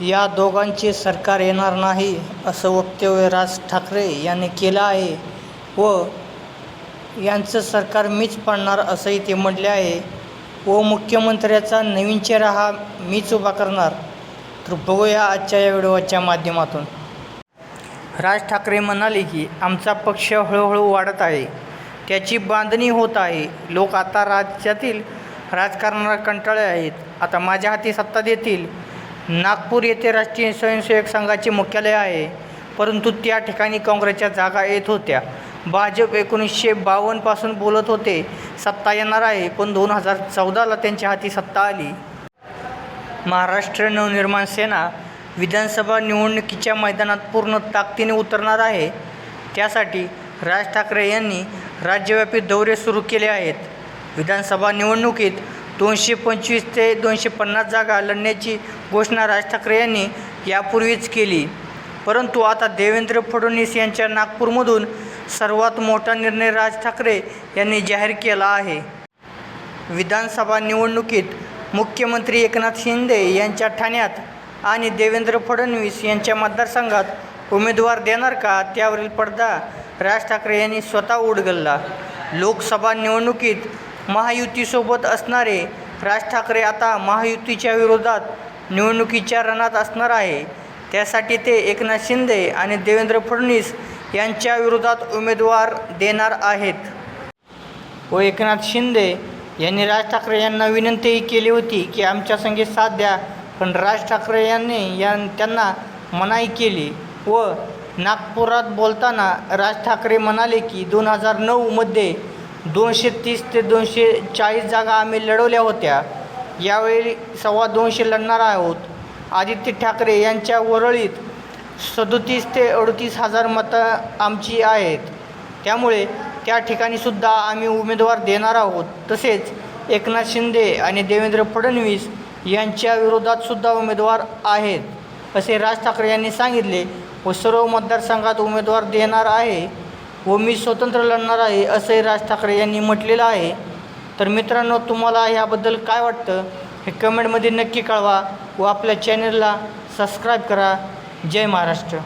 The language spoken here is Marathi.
या दोघांचे सरकार येणार नाही असं वक्तव्य राज ठाकरे यांनी केलं आहे. व यांचं सरकार मीच पाडणार असंही ते म्हटले आहे. व मुख्यमंत्र्याचा नवीन चेहरा हा मीच उभा करणार. तर बघूया आजच्या या व्हिडिओच्या माध्यमातून. राज ठाकरे म्हणाले की आमचा पक्ष हळूहळू वाढत आहे. त्याची बांधणी होत आहे. लोक आता राज्यातील राजकारणाला कंटाळे आहेत. आता माझ्या हाती सत्ता देतील. नागपूर येथे राष्ट्रीय स्वयंसेवक संघाचे मुख्यालय आहे. परंतु त्या ठिकाणी काँग्रेसच्या जागा येत होत्या. भाजप एकोणीसशे बावन्नपासून बोलत होते सत्ता येणार आहे पण दोन हजार चौदाला त्यांच्या हाती सत्ता आली. महाराष्ट्र नवनिर्माण सेना विधानसभा निवडणुकीच्या मैदानात पूर्ण ताकदीने उतरणार आहे. त्यासाठी राज ठाकरे यांनी राज्यव्यापी दौरे सुरू केले आहेत. विधानसभा निवडणुकीत दोनशे पंचवीस ते दोनशे पन्नास जागा लढण्याची घोषणा राज ठाकरे यांनी यापूर्वीच केली. परंतु आता देवेंद्र फडणवीस यांच्या नागपूरमधून सर्वात मोठा निर्णय राज ठाकरे यांनी जाहीर केला आहे. विधानसभा निवडणुकीत मुख्यमंत्री एकनाथ शिंदे यांच्या ठाण्यात आणि देवेंद्र फडणवीस यांच्या मतदारसंघात उमेदवार देणार का त्यावरील पडदा राज ठाकरे यांनी स्वतः उडगलला. लोकसभा निवडणुकीत महायुतीसोबत असणारे राज ठाकरे आता महायुतीच्या विरोधात निवडणुकीच्या रणात असणार आहे. त्यासाठी ते एकनाथ शिंदे आणि देवेंद्र फडणवीस यांच्या विरोधात उमेदवार देणार आहेत. व एकनाथ शिंदे यांनी राज ठाकरे यांना विनंतीही केली होती की आमच्या संगे साथ द्या पण राज ठाकरे यांनी या त्यांना मनाई केली व नागपुरात बोलताना राज ठाकरे म्हणाले की दोन हजार नऊमध्ये दोनशे तीस ते दोनशे चाळीस जागा आम्ही लढवल्या होत्या. यावेळी सव्वा दोनशे लढणार आहोत. आदित्य ठाकरे यांच्या वरळीत सदोतीस ते अडतीस हजार मतं आमची आहेत. त्यामुळे त्या ठिकाणीसुद्धा आम्ही उमेदवार देणार आहोत. तसेच एकनाथ शिंदे आणि देवेंद्र फडणवीस यांच्या विरोधातसुद्धा उमेदवार आहेत. असे राज ठाकरे यांनी सांगितले व सर्व मतदारसंघात उमेदवार देणार आहे. व मी स्वतंत्र लढणार आहे असंही राज ठाकरे यांनी म्हटलेलं आहे. तर मित्रांनो तुम्हाला ह्याबद्दल काय वाटतं? हे कमेंटमध्ये नक्की कळवा व आपल्या चॅनलला सबस्क्राईब करा. जय महाराष्ट्र.